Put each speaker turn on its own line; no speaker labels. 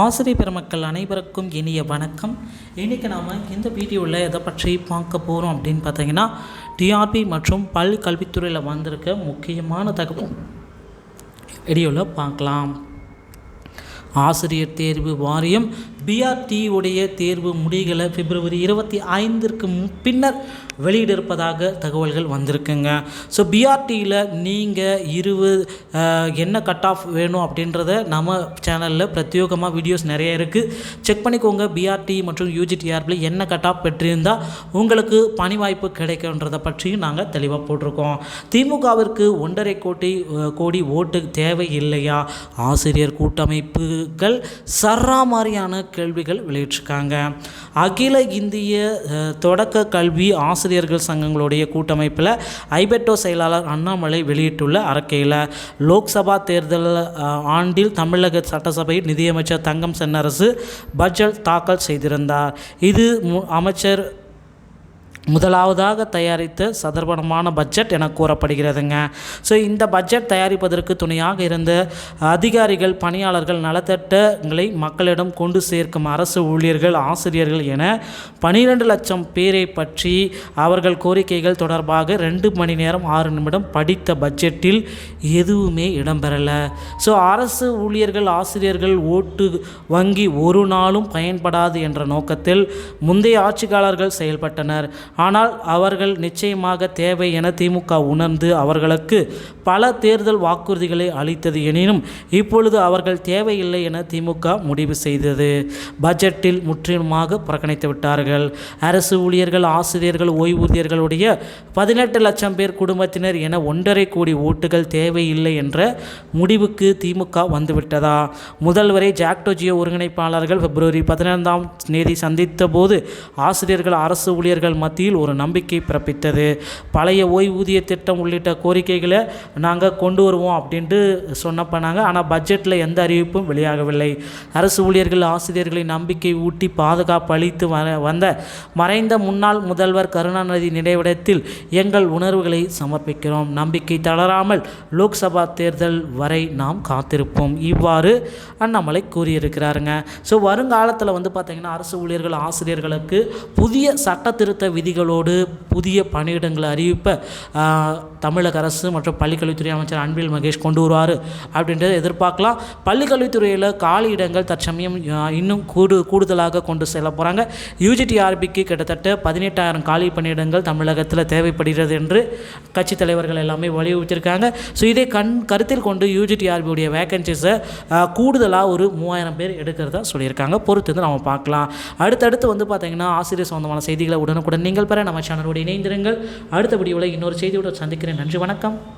ஆசிரியர் பெருமக்கள் அனைவருக்கும் இனிய வணக்கம். இன்றைக்கி நாம் இந்த வீடியோவில் எதை பற்றி பார்க்க போகிறோம் அப்படின்னு பார்த்தீங்கன்னா டிஆர்பி மற்றும் பள்ளி கல்வித்துறையில் வந்திருக்க முக்கியமான தகவல். வீடியோவில் பார்க்கலாம். ஆசிரியர் தேர்வு வாரியம் பிஆர்டி உடைய தேர்வு முடிகளை பிப்ரவரி இருபத்தி ஐந்திற்கு பின்னர் வெளியிடிருப்பதாக தகவல்கள் வந்திருக்குங்க. ஸோ பிஆர்டியில் நீங்கள் இருபது என்ன கட் ஆஃப் வேணும் அப்படின்றத நம்ம சேனலில் பிரத்யேகமாக வீடியோஸ் நிறைய இருக்குது செக் பண்ணிக்கோங்க பிஆர்டி மற்றும் யூஜிடிஆர்பியில் என்ன கட் ஆஃப் பெற்றிருந்தால் உங்களுக்கு பணி வாய்ப்பு கிடைக்குன்றதை பற்றியும் நாங்கள் தெளிவாக போட்டிருக்கோம். திமுகவிற்கு ஒன்றரை கோடி கோடி ஓட்டு தேவை இல்லையா ஆசிரியர் கூட்டமைப்புகள் சராமாரியான கேள்விகள் வெளியிட்டிருக்காங்க. அகில இந்திய தொடக்க கல்வி ஆசிரியர்கள் சங்கங்களுடைய கூட்டமைப்பில் ஐபெட்டோ செயலாளர் அண்ணாமலை வெளியிட்டுள்ள அறிக்கையில் லோக்சபா தேர்தல் ஆண்டில் தமிழக சட்டசபை நிதியமைச்சர் தங்கம் சென்னரசு பட்ஜெட் தாக்கல் செய்திருந்தார். இது மு- அமைச்சர் முதலாவதாக தயாரித்த சதர்ப்பணமான பட்ஜெட் என கூறப்படுகிறதுங்க. ஸோ இந்த பட்ஜெட் தயாரிப்பதற்கு துணையாக இருந்த அதிகாரிகள் பணியாளர்கள் நலத்திட்டங்களை மக்களிடம் கொண்டு சேர்க்கும் அரசு ஊழியர்கள் ஆசிரியர்கள் என பனிரெண்டு லட்சம் பேரை பற்றி அவர்கள் கோரிக்கைகள் தொடர்பாக ரெண்டு மணி நேரம் ஆறு நிமிடம் படித்த பட்ஜெட்டில் எதுவுமே இடம்பெறலை. ஸோ அரசு ஊழியர்கள் ஆசிரியர்கள் ஓட்டு வங்கி ஒரு நாளும் பயன்படாது என்ற நோக்கத்தில் முந்தைய ஆட்சியாளர்கள் செயல்பட்டனர். ஆனால் அவர்கள் நிச்சயமாக தேவை என திமுக உணர்ந்து அவர்களுக்கு பல தேர்தல் வாக்குறுதிகளை அளித்தது எனினும் இப்பொழுது அவர்கள் தேவையில்லை என திமுக முடிவு செய்தது. பட்ஜெட்டில் முற்றிலுமாக புறக்கணித்து விட்டார்கள். அரசு ஊழியர்கள் ஆசிரியர்கள் ஓய்வூதியர்களுடைய பதினெட்டு லட்சம் பேர் குடும்பத்தினர் என ஒன்றரை கோடி ஓட்டுகள் தேவையில்லை என்ற முடிவுக்கு திமுக வந்துவிட்டதா? முதல்வரை ஜாக்டோஜியோ ஒருங்கிணைப்பாளர்கள் பிப்ரவரி பதினைந்தாம் தேதி சந்தித்த போது ஆசிரியர்கள் அரசு ஊழியர்கள் மத்திய மத்தியில் ஒரு நம்பிக்கை பிறப்பித்தது. பழைய ஓய்வூதிய திட்டம் உள்ளிட்ட கோரிக்கைகளை நாங்கள் கொண்டு வருவோம் அப்படின்ட்டு சொன்னப்பனாங்க ஆனால் பட்ஜெட்டில் எந்த அறிவிப்பும் வெளியாகவில்லை. அரசு ஊழியர்கள் ஆசிரியர்களை நம்பிக்கை ஊட்டி பாதுகாப்பு அளித்து வந்த மறைந்த முன்னாள் முதல்வர் கருணாநிதி நினைவிடத்தில் எங்கள் உணர்வுகளை சமர்ப்பிக்கிறோம். நம்பிக்கை தளராமல் லோக்சபா தேர்தல் வரை நாம் காத்திருப்போம். இவ்வாறு அண்ணாமலை கூறியிருக்கிறாருங்க. ஸோ வருங்காலத்தில் வந்து பார்த்திங்கன்னா அரசு ஊழியர்கள் ஆசிரியர்களுக்கு புதிய சட்ட திருத்த விதி விதிகளோடு புதிய பணியிடங்களை அறிவிப்ப தமிழக அரசு மற்றும் பள்ளிக்கல்வித்துறை அமைச்சர் அன்பில் மகேஷ் கொண்டு வருவார் அப்படின்றத எதிர்பார்க்கலாம். பள்ளிக்கல்வித்துறையில் காலி இடங்கள் தற்சமயம் இன்னும் கூடு கூடுதலாக கொண்டு செல்ல போகிறாங்க யூஜிடிஆர்பிக்கு கிட்டத்தட்ட பதினெட்டாயிரம் காலி பணியிடங்கள் தமிழகத்தில் தேவைப்படுகிறது என்று கட்சி தலைவர்கள் எல்லாமே வலியுறுத்தியிருக்காங்க. ஸோ இதை கண் கருத்தில் கொண்டு யூஜிடிஆர்பியுடைய வேக்கன்சிஸை கூடுதலாக ஒரு மூவாயிரம் பேர் எடுக்கிறதா சொல்லியிருக்காங்க. பொறுத்து வந்து நம்ம பார்க்கலாம். அடுத்தடுத்து வந்து பார்த்தீங்கன்னா ஆசிரியர் சம்மந்தமான செய்திகளை உடனுக்குடன் நீங்கள் பெற நம்ம சேனலுடைய இணைந்திருங்கள். அடுத்தபடி உள்ள இன்னொரு செய்தியோடு சந்திக்கிறேன். நன்றி வணக்கம்.